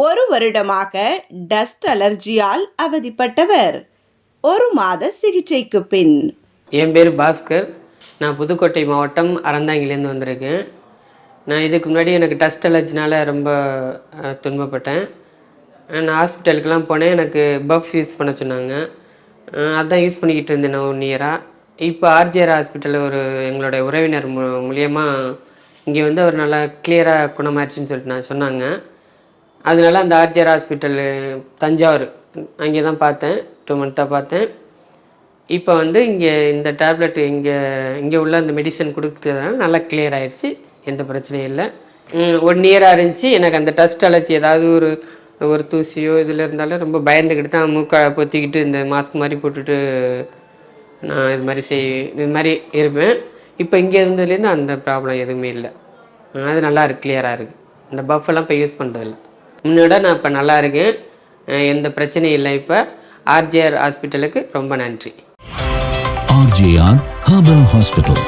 ஒரு வருடமாக டஸ்ட் அலர்ஜியால் அவதிப்பட்டவர். ஒரு மாத சிகிச்சைக்கு பின். என் பேர் பாஸ்கர். நான் புதுக்கோட்டை மாவட்டம் அறந்தாங்கிலேருந்து வந்திருக்கேன். நான் இதுக்கு முன்னாடி எனக்கு டஸ்ட் அலர்ஜினால் ரொம்ப துன்பப்பட்டேன். நான் ஹாஸ்பிட்டலுக்கெலாம் போனேன். எனக்கு பஃப் யூஸ் பண்ண சொன்னாங்க. அதுதான் அதான் யூஸ் பண்ணிக்கிட்டு இருந்தேன் நான் ஒன் இயராக இப்போ ஆர்ஜிஆர் ஹாஸ்பிட்டலில் ஒரு எங்களுடைய உறவினர் மூ மூலியமாக இங்கே வந்து அவர் நல்லா கிளியராக குணமாயிருச்சுன்னு சொல்லிட்டு நான் சொன்னாங்க. அதனால அந்த ஆர்ஜிஆர் ஹாஸ்பிட்டலு தஞ்சாவூர் அங்கே தான் பார்த்தேன் டூ மந்த்தாக பார்த்தேன். இப்போ வந்து இங்கே இந்த டேப்லெட் இங்கே இங்கே உள்ள அந்த மெடிசன் கொடுத்ததுனால நல்லா கிளியர் ஆயிடுச்சு எந்த பிரச்சனையும் இல்லை. ஒன் இயராக இருந்துச்சு எனக்கு அந்த டஸ்ட் அலர்ஜி ஏதாவது ஒரு ஒரு தூசியோ இதில் இருந்தாலும் ரொம்ப பயந்துக்கிட்டு தான் மூக்கை பொத்திக்கிட்டு இந்த மாஸ்க் மாதிரி போட்டுட்டு நான் இது மாதிரி செய் இது மாதிரி இருப்பேன். இப்போ இங்கே இருந்ததுலேருந்து அந்த ப்ராப்ளம் எதுவுமே இல்லை. அது நல்லா இருக்கு கிளியராக இருக்குது இந்த பஃப் எல்லாம் இப்போ யூஸ் பண்ணுறதில்ல முன்னோட நான் இப்போ நல்லா இருக்கேன். எந்த பிரச்சனையும் இல்லை இப்போ. ஆர்ஜிஆர் ஹாஸ்பிட்டலுக்கு ரொம்ப நன்றி. RGR hospital